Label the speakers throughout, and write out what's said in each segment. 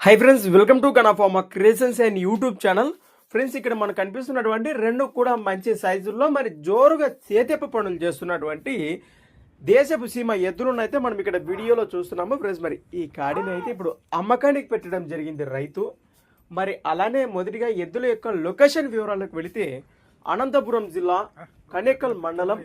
Speaker 1: High friends welcome to కనాఫార్మా creations and YouTube channel friends ఇక్కడ మనకు కనిపిస్తున్నటువంటి రెండు కూడా మంచి సైజుల్లో మరి జోరుగా చేతెప్ప పనులు చేస్తున్నటువంటి దేశపు సీమ ఎద్దులను అయితే మనం ఇక్కడ వీడియోలో చూస్తున్నాము. ఫ్రెండ్స్ మరి ఈ కాడిని అయితే ఇప్పుడు అమ్మకానికి పెట్టడం జరిగింది రైతు. మరి అలానే మొదటిగా ఎద్దుల యొక్క లొకేషన్ వివరాలకు వెళితే అనంతపురం జిల్లా కనేకల్ మండలం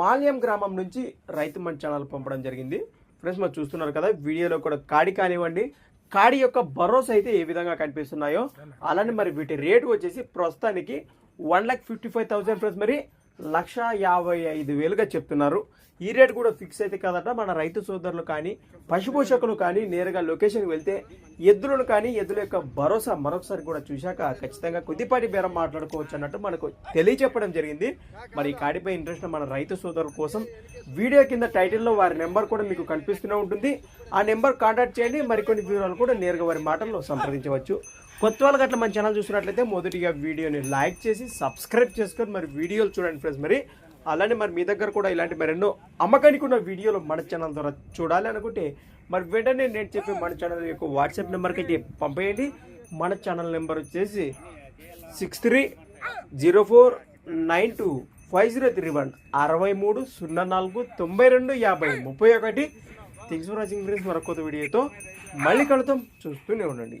Speaker 1: మాల్యం గ్రామం నుంచి రైతు మన ఛానల్ పంపడం జరిగింది. ఫ్రెండ్స్ మరి చూస్తున్నారు కదా వీడియోలో కూడా కాడి కానివ్వండి కాడి యొక్క భరోసా అయితే ఏ విధంగా కనిపిస్తున్నాయో అలానే మరి వీటి రేటు వచ్చేసి ప్రస్తుతానికి one lakh fifty five thousand plus మరి లక్ష యాభై ఐదు వేలుగా చెప్తున్నారు. ఈ రేట్ కూడా ఫిక్స్ అయితే కదట. మన రైతు సోదరులు కానీ పశుపోషకులు కానీ నేరుగా లొకేషన్కి వెళ్తే ఎద్దులను కానీ ఎద్దుల యొక్క భరోసా మరొకసారి కూడా చూశాక ఖచ్చితంగా కొద్దిపాటి బేరం మాట్లాడుకోవచ్చు అన్నట్టు మనకు తెలియచెప్పడం జరిగింది. మరి ఈ కాడిపై ఇంట్రెస్ట్ మన రైతు సోదరుల కోసం వీడియో కింద టైటిల్లో వారి నెంబర్ కూడా మీకు కనిపిస్తూనే ఉంటుంది. ఆ నెంబర్ కాంటాక్ట్ చేయండి. మరికొన్ని వివరాలు కూడా నేరుగా వారి మాటల్లో సంప్రదించవచ్చు. కొత్త వాళ్ళకి అట్లా మన ఛానల్ చూసినట్లయితే మొదటిగా వీడియోని లైక్ చేసి సబ్స్క్రైబ్ చేసుకొని మరి వీడియోలు చూడండి ఫ్రెండ్స్ మరి అలానే మరి మీ దగ్గర కూడా ఇలాంటి మరెన్నో అమ్మకానికి ఉన్న వీడియోలు మన ఛానల్ ద్వారా చూడాలి అనుకుంటే మరి వెంటనే నేను చెప్పే మన ఛానల్ యొక్క వాట్సాప్ నెంబర్కి అయితే పంపేయండి. మన ఛానల్ నెంబర్ వచ్చేసి six three zero four nine two five zero three one అరవై మూడు సున్నా నాలుగు తొంభై రెండు యాభై ముప్పై ఒకటి. థింగ్స్ ఫర్ వాచింగ్ ఫ్రెండ్స్ మరొక వీడియోతో మళ్ళీ కలుద్దాం. చూస్తూనే ఉండండి.